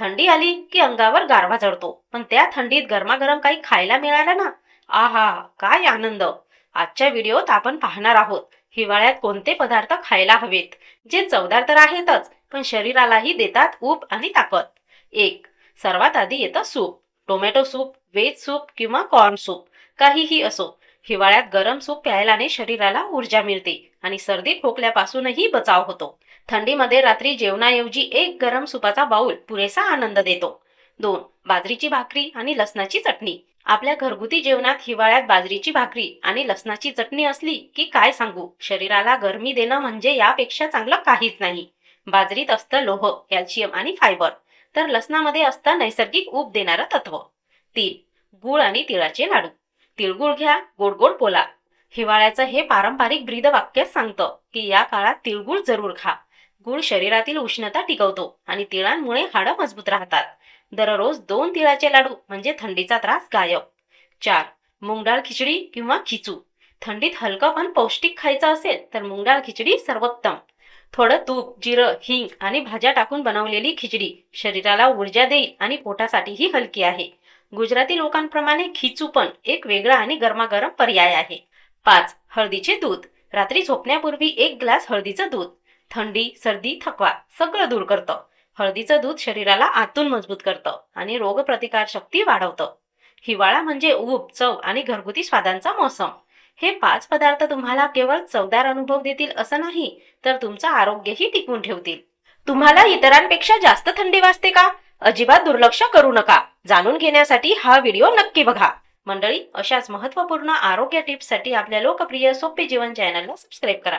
थंडी आली की अंगावर गारवा चढतो. पण त्या थंडीत गरमागरम काही खायला मिळालं ना? आहा काय आनंद. आजच्या व्हिडिओत आपण पाहणार आहोत हिवाळ्यात कोणते पदार्थ खायला हवेत? जे चवदार तर आहेतच पण शरीरालाही देतात ऊब आणि ताकद. एक सर्वात आधी येतं soup. Tomato soup veg soup किंवा कॉर्न सूप. काहीही असो हिवाळ्यात गरम सूप प्यायल्याने शरीराला ऊर्जा मिळते आणि सर्दी खोकल्यापासूनही बचाव होतो. थंडीमध्ये रात्री जेवणाऐवजी एक गरम सुपाचा बाऊल पुरेसा आनंद देतो. दोन बाजरीची भाकरी आणि लसणाची चटणी. आपल्या घरगुती जेवणात हिवाळ्यात बाजरीची भाकरी आणि लसणाची चटणी असली की काय सांगू? शरीराला गरमी देणं म्हणजे यापेक्षा चांगलं काहीच नाही. बाजरीत असतं लोह कॅल्शियम आणि फायबर. तर लसणामध्ये असतं नैसर्गिक ऊब देणारं तत्व. तीन गुळ आणि तिळाचे लाडू. तिळगुळ घ्या गोड गोड बोला. हिवाळ्याचं हे पारंपरिक ब्रीद वाक्य सांगतं की या काळात तिळगुळ जरूर खा. गुळ शरीरातील उष्णता टिकवतो आणि तिळांमुळे हाडं मजबूत राहतात. दररोज दोन तिळाचे लाडू म्हणजे थंडीचा त्रास गायब. चार मुगडाळ खिचडी किंवा खिचू. थंडीत हलकं पण पौष्टिक खायचं असेल तर मुगडाळ खिचडी सर्वोत्तम. थोडं तूप जिरं हिंग आणि भाज्या टाकून बनवलेली खिचडी शरीराला ऊर्जा देईल आणि पोटासाठीही हलकी आहे. गुजराती लोकांप्रमाणे खिचू पण एक वेगळा आणि गरमागरम पर्याय आहे. पाच हळदीचे दूध. रात्री झोपण्यापूर्वी एक ग्लास हळदीचं दूध. थंडी सर्दी थकवा सगळं दूर करतं. हळदीचं दूध शरीराला आतून मजबूत करतं आणि रोगप्रतिकार शक्ती वाढवतं. हिवाळा म्हणजे ऊब चव आणि घरगुती स्वादांचा मोसम. हे पाच पदार्थ तुम्हाला केवळ चवदार अनुभव देतील असं नाही तर तुमचं आरोग्यही टिकवून ठेवतील. तुम्हाला इतरांपेक्षा जास्त थंडी वाजते का? अजिबात दुर्लक्ष करू नका. जाणून घेण्यासाठी हा व्हिडिओ नक्की बघा. मंडळी अशाच महत्त्वपूर्ण आरोग्य टिप्ससाठी आपल्या लोकप्रिय सोपे जीवन चॅनलला सबस्क्राईब करा.